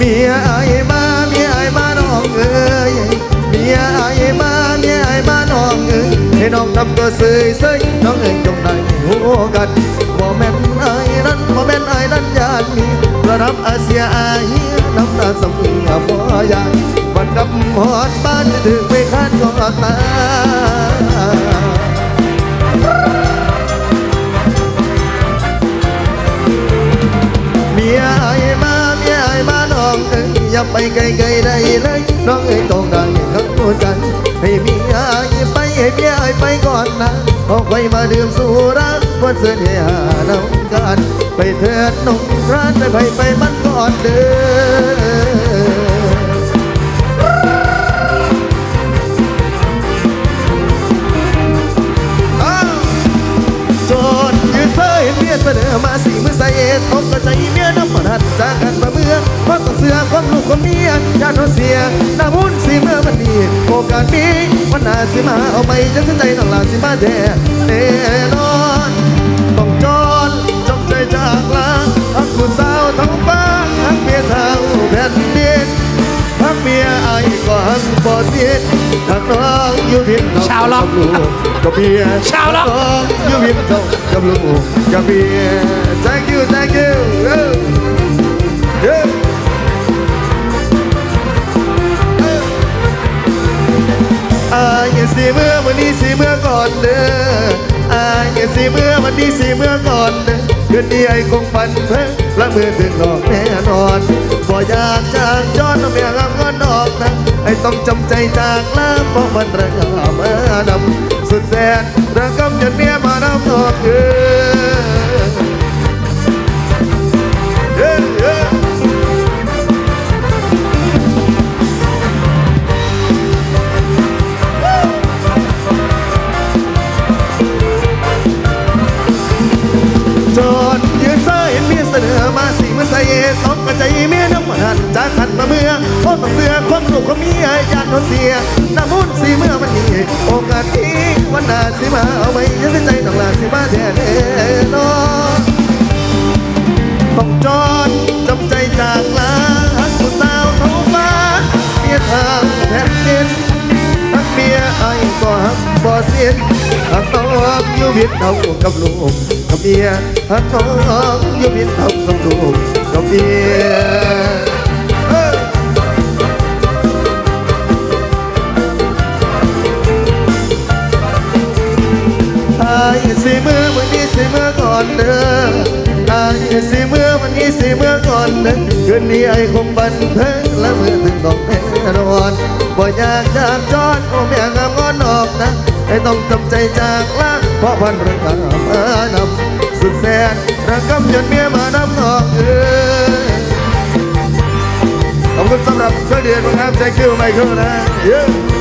มีไอ้มามีไอ้มาน้องเอ้ยมีไอ้มามีไอ้มาน้องเอ้ยให้น้องทำตัวเสยเสยน้องเอ้ยจงได้หัวกันบ่แม่นไอ้นั้นบ่แม่นไอ้นั้นญาติมีระดับอาเซียอาเฮียน้ำตาสำเนียบ่อยากบัดดับหอดบ้านถึงไปคาดก็ตาย อย่าไปไกลๆได้เลยน้องเอ้ยต้องได้ทั้งหัวใจให้มีอายไปให้เมียไอ้ไปก่อนนะเอาไปมาดื่มสุราวันเสนหาน้องกันไปเถิดน้องร้านไปไปไปมันก่อนเด้อ สนอมาสี่มือใส่เอ็ดตกกระใจเมียน้ำมันหัดจากกันมาเมื่อเพราะต้องเสือความลูกความเมียญาติเราเสียน้ำมุนสีเมื่อมันดีโอกาสนี้วันหน้าสิมาเอาไปจังสนใจน้องลาสิมาแด่เน่ บ่เสียทั้งน้องอยู่พินชาวล็อกลูกกับเมียชาวล็อกยูวินเจ้ากับลูกกับเมีย thank you thank you เอ้ยเอ้ยเอ้ยอายสีเมื่อวันนี้สีเมื่อก่อนเด้ออายสีเมื่อวันนี้สีเมื่อก่อนเด้อคืนนี้ไอ้คงฝันเพ้อละมือถึงดอกแน่นอนบ่อยากจากย้อนเอาเมียงามเงินดอก นะไอ้ต้องจำใจจากลาเพราะมันระงามานำสุดแสนระกำจนเมียมานำดอกเด้อเอ้ยเอ้ยจนยืนเซ้ยเห็นเมียเสนอมาสี่มือใส่เอสองกระใจเมียน้ำมันหันจากขันมาเมืองโอ้ต้องเสือ ความลูกความเมียาติเขาเสียน้ำมุนสีเมื่อมันมีโอกาสที่วันหน้าสิมาเอาไว้ยังใจต้องลาสิมาแท้แน่นอนต้องจอนจำใจจากลาหักผู้สาวเท่าฟ้าเมียทางแผ่นดินทั้งเมียไอ้ก็หักบ่เสียนหักน้องอยู่พินเท่ากับลูกกับเมียหักน้องอยู่พินเท่ากับลูกกับเมีย ไอ้สีมือวันนี้สีมือก่อนเด้อไอ้สีมือวันนี้สีมือก่อนเด้อคืนนี้ไอ้คงบันเทิงและมือถึงต้องแน่นอนบ่อยากจากจอดโอ้แม่งามงอนออกนะไอ้ต้องจำใจจากลาเพราะพันเรื่องมานำสุดแสนระกำจนเมียมานำนอกเอ้ยขอบคุณสำหรับเครื่องเดือนนะครับ thank you ไมเคิลนะ Yeah